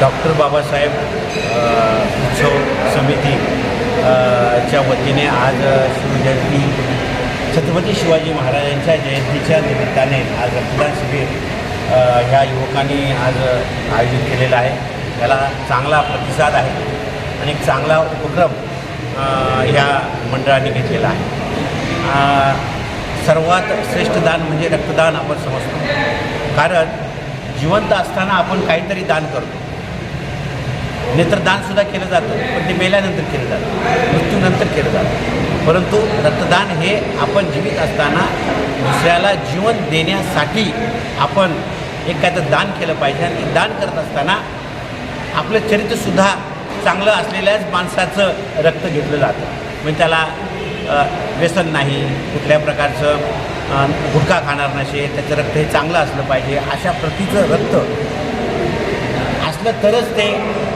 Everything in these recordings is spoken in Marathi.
डॉक्टर बाबासाहेब उत्सव समिती च्या वतीने आज शिवजयंती छत्रपती शिवाजी महाराजांच्या जयंतीच्या निमित्ताने आज रक्तदान शिबिर ह्या युवकांनी आज आयोजित केलेलं आहे. याला चांगला प्रतिसाद आहे आणि एक चांगला उपक्रम ह्या मंडळाने घेतलेला आहे. सर्वात श्रेष्ठ दान म्हणजे रक्तदान आपण समजतो. कारण जिवंत असताना आपण काहीतरी दान करतो. नेत्रदानसुद्धा केलं जातं पण ते मेल्यानंतर केलं जातं मृत्यूनंतर केलं जातं. परंतु रक्तदान हे आपण जीवित असताना दुसऱ्याला जीवन देण्यासाठी आपण एक काय तर दान केलं पाहिजे आणि ते दान करत असताना आपलं चरित्रसुद्धा चांगलं असलेल्याच माणसाचं रक्त घेतलं जातं. म्हणजे त्याला व्यसन नाही कुठल्या प्रकारचं गुटखा खाणार नसेल त्याचं रक्त हे चांगलं असलं पाहिजे अशा प्रतीचं रक्त असलं तरच ते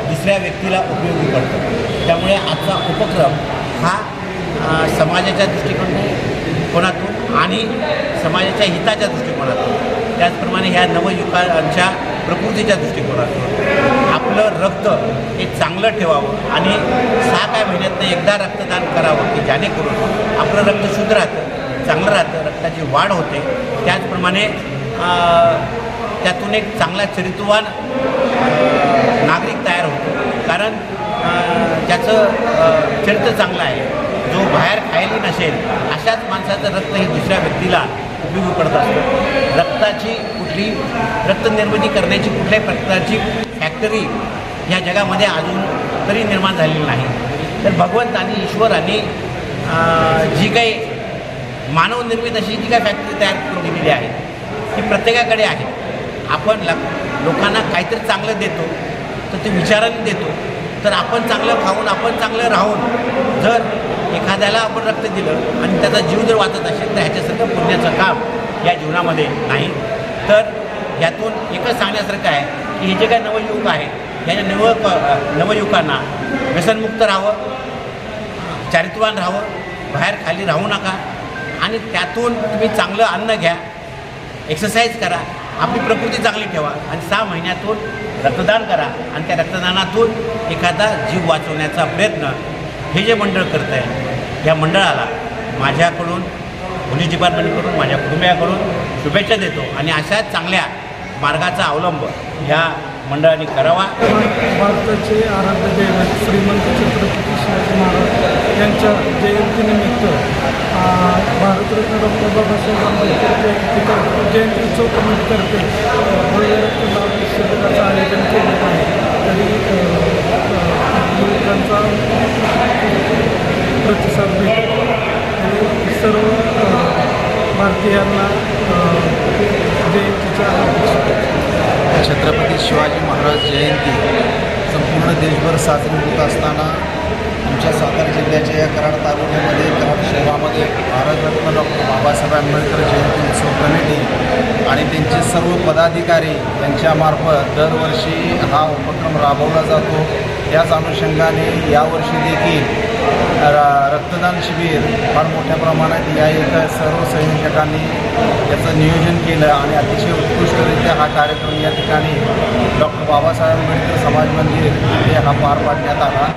दुसऱ्या व्यक्तीला उपयोगी पडतं. त्यामुळे आजचा उपक्रम हा समाजाच्या दृष्टिकोनातून आणि समाजाच्या हिताच्या दृष्टिकोनातून त्याचप्रमाणे ह्या नवयुवकांच्या प्रकृतीच्या दृष्टिकोनातून आपलं रक्त हे चांगलं ठेवावं आणि सहा काय महिन्यातनं एकदा रक्तदान करावं की जेणेकरून आपलं रक्त शुद्ध राहतं चांगलं राहतं रक्ताची वाढ होते. त्याचप्रमाणे त्यातून एक चांगला चरित्रवान नागरिक तयार होतो. कारण ज्याचं चरित्र चांगलं आहे जो बाहेर खायली नसेल अशाच माणसाचं रक्त हे दुसऱ्या व्यक्तीला उपयोगी पडत असतं. रक्ताची कुठली रक्तनिर्मिती करण्याची कुठल्याही प्रकारची फॅक्टरी ह्या जगामध्ये अजून तरी निर्माण झालेली नाही. तर भगवंत आणि ईश्वराने जी काही मानवनिर्मित अशी जी काही फॅक्टरी तयार करून दिलेली आहे ती प्रत्येकाकडे आहे. आपण लोकांना काहीतरी चांगलं देतो तर ते विचाराने देतो. तर आपण चांगलं खाऊन आपण चांगलं राहून जर एखाद्याला आपण रक्त दिलं आणि त्याचा जीव जर वाचत असेल तर ह्याच्यासारखं पुण्याचं काम या जीवनामध्ये नाही. तर यातून एकच सांगण्यासारखं आहे की हे जे काय नवयुवक आहे या नव नवयुवकांना व्यसनमुक्त राहावं चारित्वान राहावं बाहेर खाली राहू नका आणि त्यातून तुम्ही चांगलं अन्न घ्या एक्सरसाइज करा आपली प्रकृती चांगली ठेवा. आणि सहा महिन्यातून रक्तदान करा. आणि त्या रक्तदानातून एखादा जीव वाचवण्याचा प्रयत्न हे जे मंडळ करतं आहे या मंडळाला माझ्याकडून पोलीस डिपार्टमेंटकडून माझ्या कुटुंबियाकडून शुभेच्छा देतो. आणि अशा चांगल्या मार्गाचा अवलंब ह्या मंडळाने करावा. भारताचे आराध्य दैवत श्रीमंत छत्रपती शिवाजी महाराज यांच्या जयंतीनिमित्त भारतरत्न डॉक्टर बाबासाहेब आंबेडकर जयंती जयंती उत्सव कमिटीतर्फे भव्य रक्तदान शिबिराचं आयोजन केलेलं आहे. तरी युवकांचा प्रतिसाद भेटतो. सर्व भारतीयांना जयंतीच्या छत्रपती शिवाजी महाराज जयंती संपूर्ण देशभर साजरी होत असताना आमच्या सातारा जिल्ह्याच्या या कराड तालुक्यामध्ये कराड शहरामध्ये भारतरत्न डॉक्टर बाबासाहेब आंबेडकर जयंती उत्सव कमिटी आणि त्यांचे सर्व पदाधिकारी यांच्यामार्फत दरवर्षी हा उपक्रम राबवला जातो. याच अनुषंगाने यावर्षी देखील रक्तदान शिबिर फार मोठ्या प्रमाणात या इथं सर्व संयोजकांनी याचं नियोजन केलं आणि अतिशय उत्कृष्टरित्या हा कार्यक्रम या ठिकाणी डॉक्टर बाबासाहेब आंबेडकर समाज मंदिर हे हा पार पाडण्यात आला.